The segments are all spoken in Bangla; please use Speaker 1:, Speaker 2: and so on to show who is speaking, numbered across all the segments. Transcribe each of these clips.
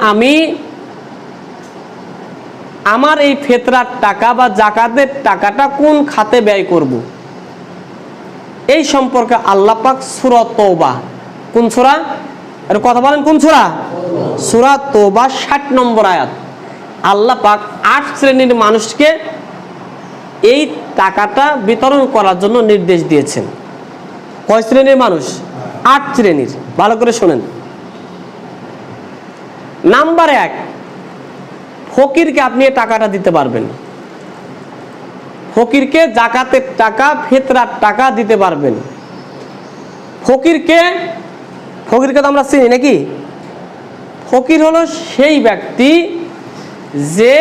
Speaker 1: আমি আমার এই ফেতরার টাকা বা জাকাতের টাকাটা কোন খাতে ব্যয় করব। এই সম্পর্কে আল্লাহ পাক সুরা তৌবা কোন সুরা? এর কথা বলেন, কোন সুরা? সুরা তৌবা ষাট নম্বর আয়াত। আল্লাহ পাক আট শ্রেণির মানুষকে এই টাকাটা বিতরণ করার জন্য নির্দেশ দিয়েছেন। কয় শ্রেণির মানুষ? আট শ্রেণির। ভালো করে শোনেন। নাম্বার এক, ফকিরকে আপনি টাকাটা দিতে পারবেন। ফকিরকে জাকাতের টাকা, ফেতরার টাকা দিতে পারবেন। ফকিরকে ফকিরকে তো আমরা চিনি নাকি? ফকির হলো সেই ব্যক্তি যে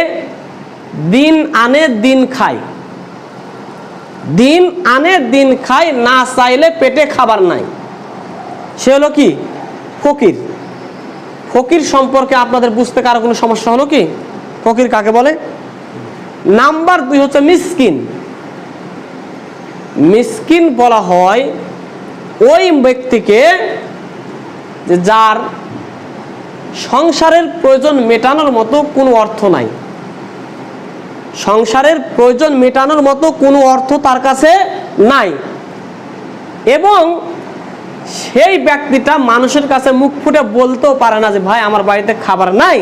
Speaker 1: দিন আনে, দিন খায়। দিন আনে, দিন খায়, না চাইলে পেটে খাবার নাই। সে হলো কি? ফকির। ফকির সম্পর্কে আপনাদের বুঝতে কারও কোনো সমস্যা হলো কি? ফকির কাকে বলে? নাম্বার দুই হচ্ছে মিসকিন। মিসকিন বলা হয় ওই ব্যক্তিকে যার সংসারের প্রয়োজন মেটানোর মতো কোনো অর্থ নাই। সংসারের প্রয়োজন মেটানোর মতো কোনো অর্থ তার কাছে নাই। এবং সেই ব্যক্তিটা মানুষের কাছে মুখ ফুটে বলতেও পারে না যে, ভাই, আমার বাড়িতে খাবার নাই,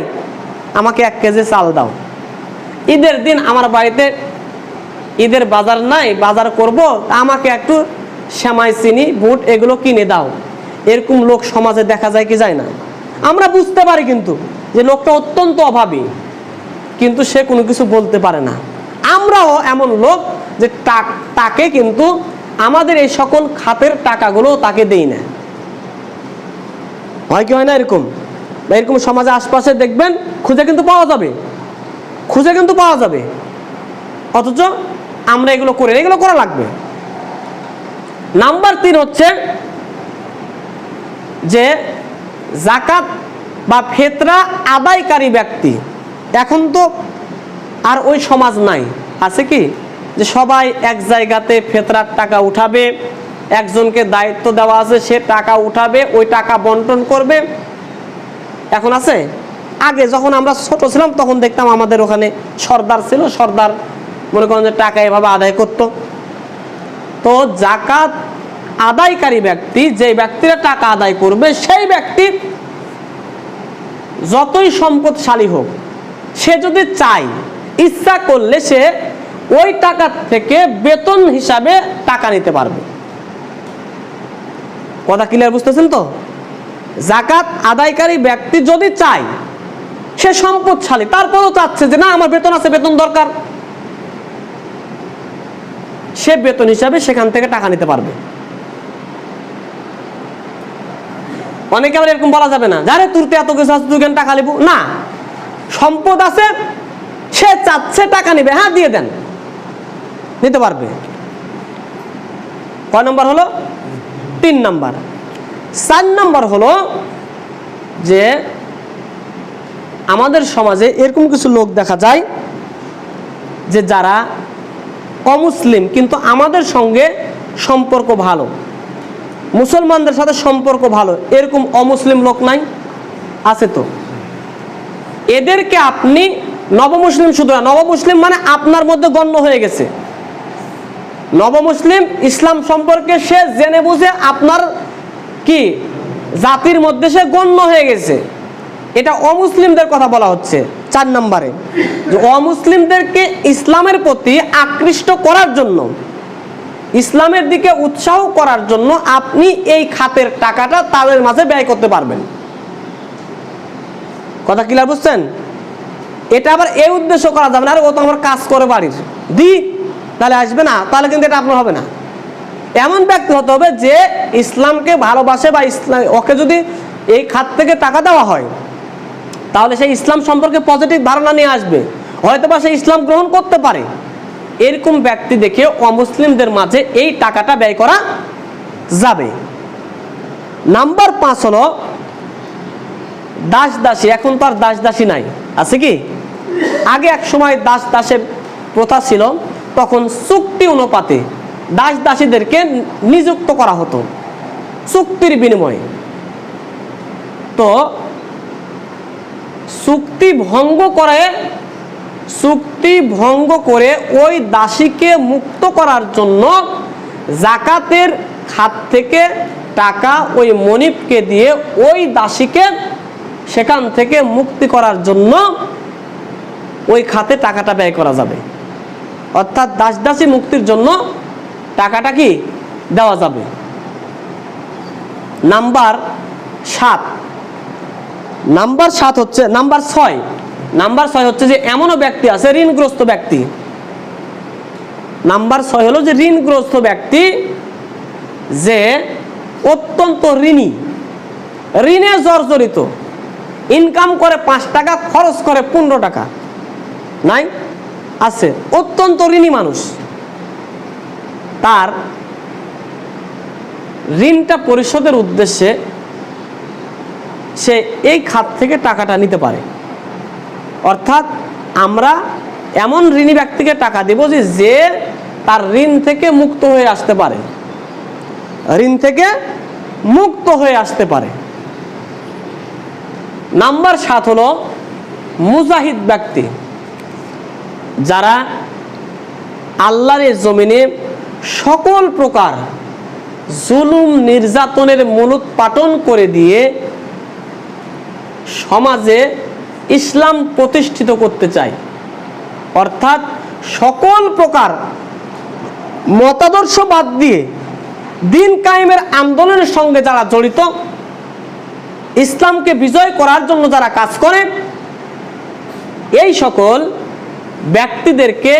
Speaker 1: আমাকে এক কেজি চাল দাও। ঈদের দিন আমার বাড়িতে ঈদের বাজার নাই, বাজার করব, আমাকে একটু শ্যামাই চিনি, বুট এগুলো কিনে দাও। এরকম লোক সমাজে দেখা যায় কি যায় না? আমরা বুঝতে পারি কিন্তু যে লোকটা অত্যন্ত অভাবী, কিন্তু সে কোনো কিছু বলতে পারে না। আমরাও এমন লোক যে তাকে কিন্তু আমাদের এই সকল খাতের টাকাগুলো তাকে দেই না। হয় কি হয় না এরকম? এরকম সমাজে আশপাশে দেখবেন খুঁজে কিন্তু পাওয়া যাবে। খুঁজে কিন্তু পাওয়া যাবে। অথচ আমরা এগুলো করি এগুলো করা লাগবে। নাম্বার তিন হচ্ছে যে জাকাত বা ফেতরা আদায়কারী ব্যক্তি। এখন তো আর ওই সমাজ নাই। আছে কি? যে সবাই এক জায়গাতে ফেতরার টাকা উঠাবে, একজনকে দায়িত্ব দেওয়া আছে, সে টাকা উঠাবে, ওই টাকা বন্টন করবে। এখন আছে? আগে যখন আমরা ছোট ছিলাম, তখন দেখতাম আমাদের ওখানে সর্দার ছিল, সর্দার মনে করেন যে টাকা এভাবে আদায় করত। তো জাকাত আদায়কারী ব্যক্তি যে ব্যক্তিরা টাকা আদায় করবে, সেই ব্যক্তি যতই সম্পদশালী হোক, সে যদি চায়, ইচ্ছা করলে সে ওই টাকা থেকে বেতন হিসাবে টাকা নিতে পারবে। কথা ক্লিয়ার বুঝতেছেন তো? জাকাত আদায়কারী ব্যক্তি যদি চায়, সে সম্পদশালী, তারপরেও চাচ্ছে যে না, আমার বেতন আছে, বেতন দরকার। সে বেতন হিসাবে সেখান থেকে টাকা নিতে পারবে। অনেকে আবার এরকম বলা যাবে না যারে তুলতে এত কিছু আছে, তুই কেন টাকা নিবো? না। সম্পদ আছে, সে চাচ্ছে, টাকা নিবে। হ্যাঁ দিয়ে দেন। নিতে পারবে। কয় নম্বর হলো? তিন নম্বর। চার নম্বর হলো যে আমাদের সমাজে এরকম কিছু লোক দেখা যায় যে যারা অমুসলিম, কিন্তু আমাদের সঙ্গে সম্পর্ক ভালো। মুসলমানদের সাথে সম্পর্ক ভালো, এরকম অমুসলিম লোক নাই, আছে তো। এদেরকে আপনি নবমুসলিম শুধু নবমুসলিম মানে আপনার মধ্যে গণ্য হয়ে গেছে। নবমুসলিম ইসলাম সম্পর্কে সে জেনে বুঝে আপনার কি? জাতির মধ্যে সে গণ্য হয়ে গেছে। এটা অমুসলিমদের কথা বলা হচ্ছে চার নম্বরে। যে অমুসলিমদেরকে ইসলামের প্রতি আকৃষ্ট করার জন্য, ইসলামের দিকে উৎসাহ করার জন্য আপনি এই খাতের টাকাটা তাদের মাঝে ব্যয় করতে পারবেন। কথা ক্লিয়ার বুঝছেন? এটা আবার এই উদ্দেশ্য করা যাবে না, আর ও তো আমার কাজ করে বাড়ির। দি তাহলে আসবে না, তাহলে কিন্তু এটা আপনার হবে না। এমন ব্যক্তি হতে হবে যে ইসলামকে ভালোবাসে বা ইসলাম, ওকে যদি এই খাত থেকে টাকা দেওয়া হয়, তাহলে সেই ইসলাম সম্পর্কে পজিটিভ ধারণা নিয়ে আসবে। হয়তো বা সে ইসলাম গ্রহণ করতে পারে। এরকম ব্যক্তি দেখে অমুসলিমদের মাঝে এই টাকাটা ব্যয় করা যাবে। নাম্বার পাঁচ হলো দাস দাসী এখন তো আর দাস দাসী নাই। আছে কি? আগে এক সময় দাস দাসের প্রথা ছিল তখন চুক্তি অনুপাতে দাস দাসীদেরকে নিযুক্ত করা হতো, চুক্তির বিনিময়ে। তো চুক্তি ভঙ্গ করে, চুক্তি ভঙ্গ করে ওই দাসীকে মুক্ত করার জন্য জাকাতের খাত থেকে টাকা ওই মনিবকে দিয়ে ওই দাসীকে সেখান থেকে মুক্তি করার জন্য ওই খাতে টাকাটা ব্যয় করা যাবে। অর্থাৎ দাস দাসী মুক্তির জন্য টাকাটা কি দেওয়া যাবে? নাম্বার সাত। নাম্বার সাত হচ্ছে, নাম্বার ছয়। নাম্বার ছয় হচ্ছে যে এমনও ব্যক্তি আছে, ঋণগ্রস্ত ব্যক্তি। নাম্বার ছয় হলো যে ঋণগ্রস্ত ব্যক্তি যে অত্যন্ত ঋণী, ঋণে জর্জরিত। ইনকাম করে পাঁচ টাকা, খরচ করে পনেরো টাকা। নাই? আছে, অত্যন্ত ঋণী মানুষ। তার ঋণটা পরিশোধের উদ্দেশ্যে সে এই খাত থেকে টাকাটা নিতে পারে। অর্থাৎ আমরা এমন ঋণী ব্যক্তিকে টাকা দেব যে যে তার ঋণ থেকে মুক্ত হয়ে আসতে পারে। ঋণ থেকে মুক্ত হয়ে আসতে পারে। নাম্বার সাত হলো মুজাহিদ ব্যক্তি। যারা আল্লাহর জমিনে সকল প্রকার জুলুম নির্যাতনের মূলোৎপাটন করে দিয়ে সমাজে ইসলাম প্রতিষ্ঠিত করতে চায়। অর্থাৎ সকল প্রকার মতাদর্শ বাদ দিয়ে দিন কায়েমের আন্দোলনের সঙ্গে যারা জড়িত, ইসলামকে বিজয় করার জন্য যারা কাজ করে, এই সকল ব্যক্তিদেরকে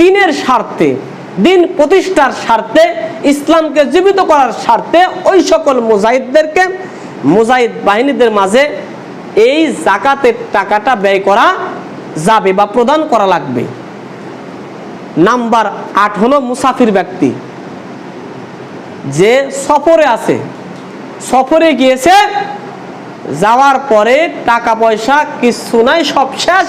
Speaker 1: দিনের স্বার্থে, দিন প্রতিষ্ঠার স্বার্থে, ইসলামকে জীবিত করার স্বার্থে ওই সকল মুজাহিদদেরকে, মুজাহিদ বাহিনীদের মাঝে এই জাকাতের টাকাটা ব্যয় করা যাবে বা প্রদান করা লাগবে। নাম্বার আট হলো মুসাফির ব্যক্তি। যে সফরে আছে, সফরে গিয়েছে, যাওয়ার পরে টাকা পয়সা কিছু নাই, সব শেষ।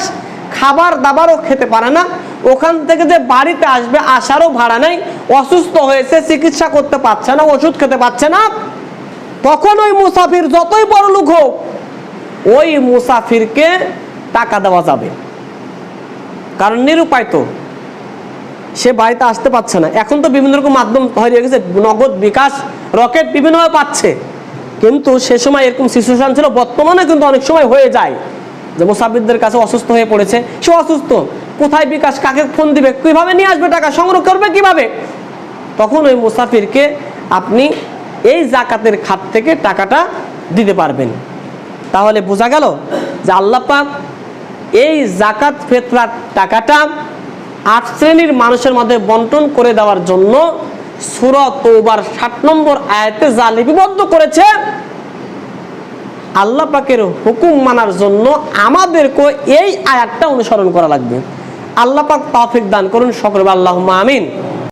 Speaker 1: খাবার দাবারও খেতে পারে না। ওখান থেকে যে বাড়িতে আসবে, আসারও ভাড়া নেই। অসুস্থ হয়েছে, চিকিৎসা করতে পারছে না, ওষুধ খেতে পারছে না। তখন ওই মুসাফির যতই বড় লোক হোক, ওই মুসাফিরকে টাকা দেওয়া যাবে। কারণ নিরুপায় তো। সে বাড়িতে আসতে পারছে না। এখন তো বিভিন্ন রকম মাধ্যম তৈরি হয়ে গেছে। নগদ বিকাশ, রকেট বিভিন্নভাবে পাচ্ছে। কিন্তু সে সময় এরকম সিচুয়েশন ছিল। বর্তমানে কিন্তু অনেক সময় হয়ে যায়। যে মুসাফিরদের কাছে অসুস্থ হয়ে পড়েছে, সে অসুস্থ। কোথায় বিকাশ? কাকে ফোন দিবে? কীভাবে নিয়ে আসবে টাকা? সংগ্রহ করবে কীভাবে? তখন ওই মুসাফিরকে আপনি এই জাকাতের খাত থেকে টাকাটা দিতে পারবেন। তাহলে বোঝা গেল যে আল্লাহ পাক এই জাকাত ফেতরার টাকাটা আট শ্রেণির মানুষের মধ্যে বন্টন করে দেওয়ার জন্য সুরত ওবার ষাট নম্বর আয়াতে যা লিপিবদ্ধ করেছে আল্লাহ পাকের হুকুম মানার জন্য আমাদেরকে এই আয়াতটা অনুসরণ করা লাগবে। আল্লাহ পাক তাফিক দান করুন, সকল আল্লাহ আমিন।